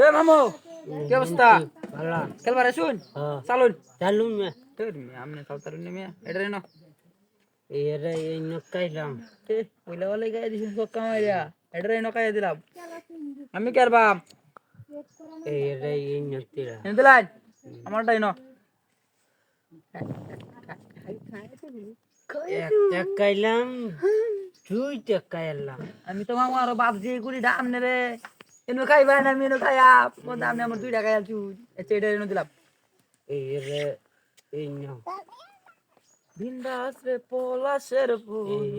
এ মামু কি অবস্থা? ভালো। খেলবার আসুন চালুন। চালু মে। তোর মেয়ে আমনে চালতারুন মেয়ে এটা রেনো এর এই নকাইলাম এ ওইলা ওলাই গায়ে দিছিস সক্কা মারিয়া এটা রেনো কাই দিলাম। আমি কি আর বাপ? এর এই নতিরা এনে দিলাই? আমারটাই ন। একটা কাইলাম এলাম আমি তো মামু আরও বাপ দিয়ে গুলি দাম নেবে এনো খাইবা না আমি এনো খাইয়া কোন দাম আমার দুই টাকা আচ্ছা এটা এনে দিলাম। এর এই ন বিন্দাস রে পলাশের ফুল এই।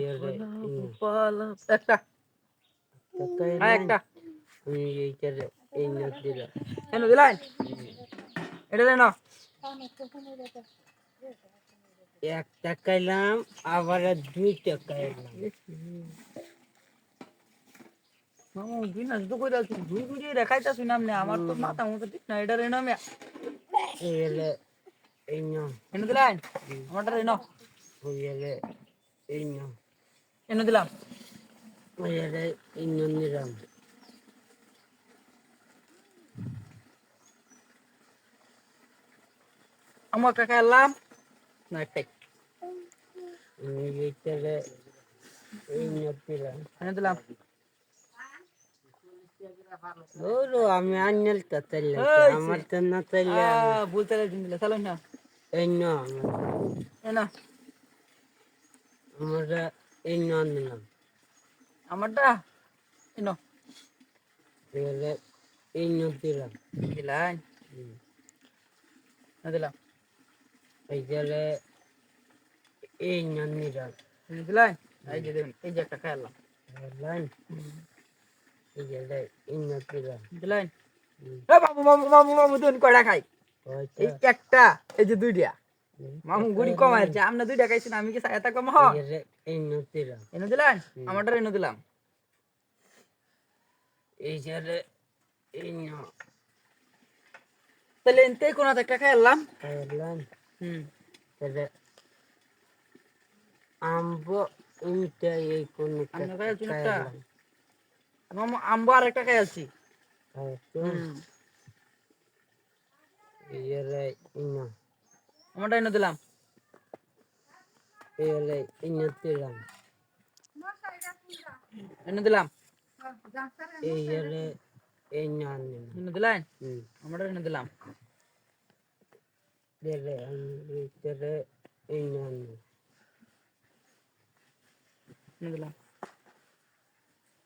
একটা। টাকা এলাম একটা। এইটার এই নতিরা এনে দিলাই? এটা রেনো একটা কাইলাম আবার দুই টাকা এলাম মামু বিনাশ তো কইরা আলছু দুই দুই দেখাইতা শুনাম না আমার তো মাথা মতো ঠিক না এটা রেনো মিয়া দিলাই আমারটা রেনো। দিলাম। আমার কাকা এলাম না একটাই আমি এইটার এনে দিলাম। ধরো আমি আনল তো তাইলে এই। আমার তো না তাইলে বলতে লাগছেন দিলে চালুন না। এই ন এ না। আমরা এই ন নিলাম আমারটা? এনো এবারে এই ন দিলাম। দিলাই। না দিলাম। এই জারে এই ন নিলাম। দিলাই? এই যে দেখুন এই যে একটা খাইলাম এই মামু মামু মামু কয়টা খাই একটা এই যে দুইটা। মামু গুড়ি কমাইছে আমরা দুইটা খাইছি আমি কি এত কম হ এই জারে এই ন দিলাম এনে দিলাই আমারটা এনে দিলাম। এই জারে এই তাহলে এনতেই কোন একটা খাইলাম। বুঝলেন হুম। তাহলে আম্ব ইনটা এই কোন একটা আম্বো আর একটা খাইছি হয়তো হুম এই জারে এই ন আমারটা এনে দিলাম এই জারে এই ন দিলাম এনে দিলাম এই জারে এই ন নিলাম এনে দিলাই হুম আমারটা এনে দিলাম Dere আমি dere ইনান এনে দিলাম